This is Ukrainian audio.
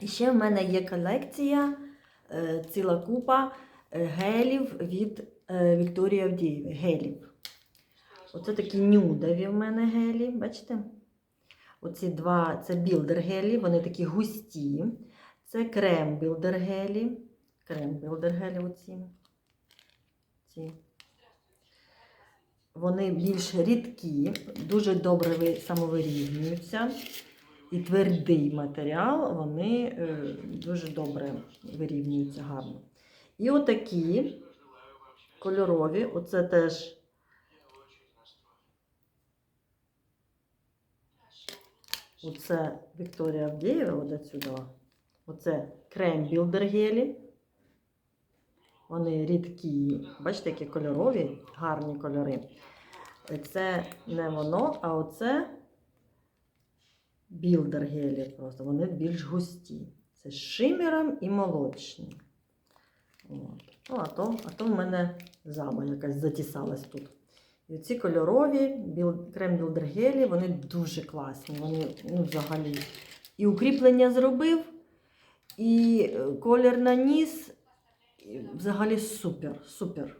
І ще в мене є колекція, е, ціла купа е, гелів від е, Вікторії Авдієвої. Гелів. Оце такі нюдові в мене гелі, бачите? Оці два це білдер гелі, вони такі густі. Це крем білдер гелі. Крем білдер гелі оці. Ці. Вони більш рідкі, дуже добре самовирівнюються. І твердий матеріал, вони е, дуже добре вирівнюються гарно. І отакі кольорові, оце теж Оце Вікторія Авдієва, от отсюди. Оце крем білдер гелі. Вони рідкі. Бачите, які кольорові, гарні кольори. Це не воно, а оце білдер гелі просто. Вони більш густі. Це з шимером і молочні. От. Ну, а то, а то в мене заба якась затісалась тут. І ці кольорові біл, крем білдер гелі, вони дуже класні. Вони ну, взагалі і укріплення зробив, і е, колір наніс. І взагалі супер, супер.